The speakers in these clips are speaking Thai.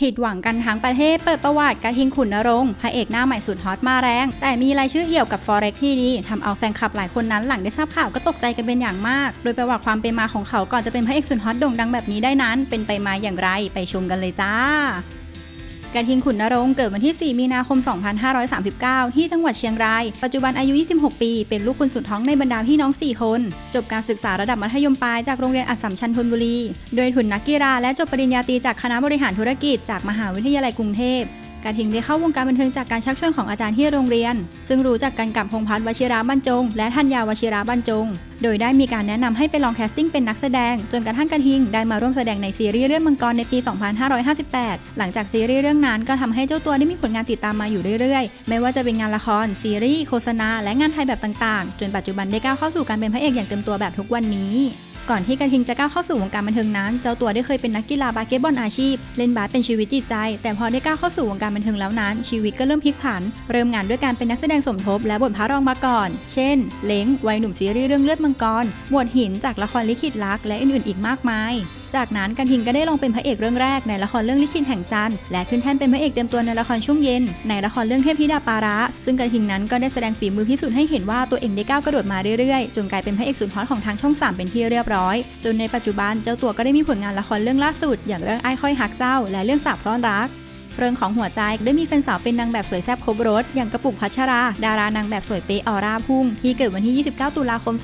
ผิดหวังกันทั้งประเทศเปิดประวัติกระทิงขุนนรงค์พระเอกหน้าใหม่สุดฮอตมาแรง แต่มีรายชื่อเอี่ยวกับ Forex ที่ดีทำเอาแฟนคลับหลายคนนั้นหลังได้ทราบข่าวก็ตกใจกันเป็นอย่างมาก โดยประวัติความเป็นมาของเขาก่อนจะเป็นพระเอกสุดฮอตโด่งดังแบบนี้ได้นั้น เป็นไปมาอย่างไรไปชมกันเลยจ้า กระทิงขุนนรงค์เกิดวันที่ 4 มีนาคม 2539 ที่จังหวัดเชียงราย ปัจจุบันอายุ 26 ปี เป็นลูกคนสุดท้องในบรรดาพี่น้อง 4 คน จบการศึกษาระดับมัธยมปลายจากโรงเรียนอัสสัมชัญธนบุรี โดยทุนนักกีฬาและจบปริญญาตรีจากคณะบริหารธุรกิจจากมหาวิทยาลัยกรุงเทพ กระทิงได้เข้าวงการบันเทิงจากการชักชวนของอาจารย์ที่โรงเรียน ซึ่งรู้จักกันกับพงพัฒน์วชิระบรรจง และธัญญาวชิระบรรจง โดยได้มีการแนะนำให้ไปลองแคสติ้งเป็นนักแสดง จนกระทั่งกระทิงได้มาร่วมแสดงในซีรีส์เรื่องมังกรในปี 2558 หลังจากซีรีส์เรื่องนั้นก็ทำให้เจ้าตัวได้มีผลงานติดตามมาอยู่เรื่อยๆ ไม่ว่าจะเป็นงานละคร ซีรีส์ โฆษณา และงานไทยแบบต่างๆ จนปัจจุบันได้ก้าวเข้าสู่การเป็นพระเอกอย่างเต็มตัวแบบทุกวันนี้ ก่อนที่กระทิงจะก้าวเข้าสู่วงการบันเทิงนั้น เจ้าตัวได้เคยเป็นนักกีฬาบาสเกตบอลอาชีพ เล่นบาสเป็นชีวิตจิตใจ แต่พอได้ก้าวเข้าสู่วงการบันเทิงแล้วนั้น ชีวิตก็เริ่มพลิกผัน เริ่มงานด้วยการเป็นนักแสดงสมทบ และบทพระรองมาก่อน เช่น เล้งวัยหนุ่มซีรีส์เรื่องเลือดมังกรหมวดหินจากละครลิขิตรัก และอื่นๆอีกมากมาย จากนั้นกันทิงก็ได้ลองเป็นพระเอกเรื่องแรกในละครเรื่องลิขิตแห่งจันทร์และขึ้นแท่นเป็นพระเอกเต็มตัวในละครช่วงเย็น ในละครเรื่องเทพธิดาปาระ ซึ่งกันทิงนั้นก็ได้แสดงฝีมือพิสูจน์ให้เห็นว่าตัวเองได้ก้าวกระโดดมาเรื่อยๆ จนกลายเป็นพระเอกสุดฮอตของทางช่อง 3 เป็นที่เรียบร้อย จนในปัจจุบันเจ้าตัวก็ได้มีผลงานละครเรื่องล่าสุด อย่างเรื่องไอ้ค่อยหักเจ้า และเรื่องสาบซ่อนรัก เรื่องของหัวใจได้มีแฟนสาวเป็นนางแบบสวยแซ่บครบรถ อย่างกระปุกพัชรา ดารานางแบบสวยเป๊ะออร่าพุ่ง ที่เกิดวันที่ 29 ตุลาคม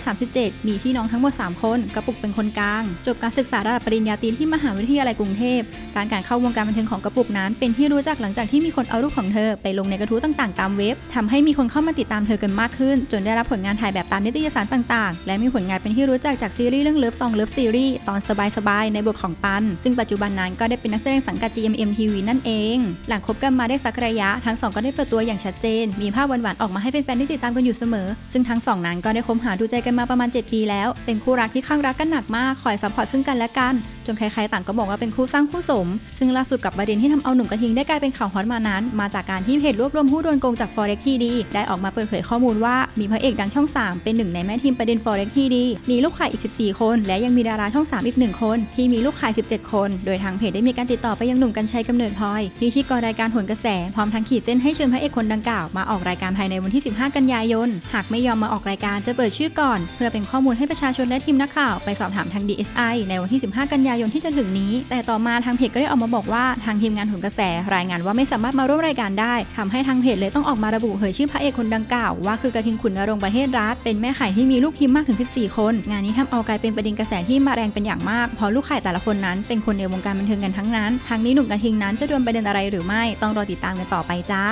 2537 มีพี่น้องทั้งหมด 3 คน กระปุกเป็นคนกลาง จบการศึกษาระดับปริญญาตรีที่มหาวิทยาลัยกรุงเทพการการเข้าวงการบันเทิงของกระปุกนั้น เป็นที่รู้จักหลังจากที่มีคนเอารูปของเธอ ไปลงในกระทู้ต่างๆ ตามเว็บทำให้มีคนเข้ามาติดตามเธอกันมากขึ้น จนได้รับผลงานถ่ายแบบตามนิตยสารต่างๆ และมีผลงานเป็นที่รู้จักจากซีรีส์เรื่องเลิฟซองเลิฟซีรีส์ตอนสบายๆในบทของปัน ซึ่งปัจจุบันนั้นก็ได้เป็นนักแสดงสังกัด GMM TV นั่นเอง หลังคบกันมาได้สักระยะ ทั้งสองก็ได้เปิดตัวอย่างชัดเจน มีภาพหวานๆออกมาให้แฟนๆได้ติดตามกันอยู่เสมอ ซึ่งทั้งสองนั้นก็ได้คบหาดูใจกันมาประมาณ 7 ปีแล้ว เป็นคู่รักที่ข้างรักกันหนักมาก คอยซัพพอร์ตซึ่งกันและกัน จนใครๆต่างก็บอกว่าเป็นคู่สร้างคู่สม ซึ่งล่าสุดกับประเด็นที่ทำเอาหนุ่มกระทิงได้กลายเป็นข่าวฮอตมานั้น มาจากการที่เพจรวบรวมผู้โดนโกงจาก Forex ที่ดีได้ออกมาเปิดเผยข้อมูลว่ามีพระเอกดังช่อง 3 เป็นหนึ่งในแม่ทีมประเด็น Forex ที่ดีมีลูกขายอีก 14 คน และยังมีดาราช่อง 3 อีก 1 คน ที่มีลูกขาย 17 คน โดยทางเพจได้มีการติดต่อไปยังหนุ่มกัญชัยกำเนิดพลอยพิธีกรรายการหนกระแสพร้อมทั้งขีดเส้นให้เชิญพระเอกคนดังกล่าวมาออกรายการภายในวันที่ 15 กันยายน หากไม่ยอมมาออกรายการจะเปิดชื่อก่อน เพื่อเป็นข้อมูลให้ประชาชนและทีมนักข่าวไปสอบถามทาง DSI ในวันที่ 15 กันยายนที่จะถึงนี้ แต่ต่อมาทางเพจก็ได้ออกมาบอกว่าทางทีมงานโหนกระแส รายงานว่าไม่สามารถมาร่วมรายการได้ทำให้ทางเพจเลยต้องออกมาระบุเผยชื่อพระเอกคนดังกล่าวว่าคือกระทิงขุนนรงประเทศรัฐเป็นแม่ไข่ที่มีลูกทีมมากถึง 14 คน งานนี้ทำเอากลายเป็นประเด็นกระแสที่มาแรงเป็นอย่างมากเพราะลูกไข่แต่ละคนนั้นเป็นคนในวงการบันเทิงกันทั้งนั้นทางนี้หนุ่มกระทิงนั้นจะโดนประเด็นอะไรหรือไม่ต้องรอติดตามกันต่อไปจ้า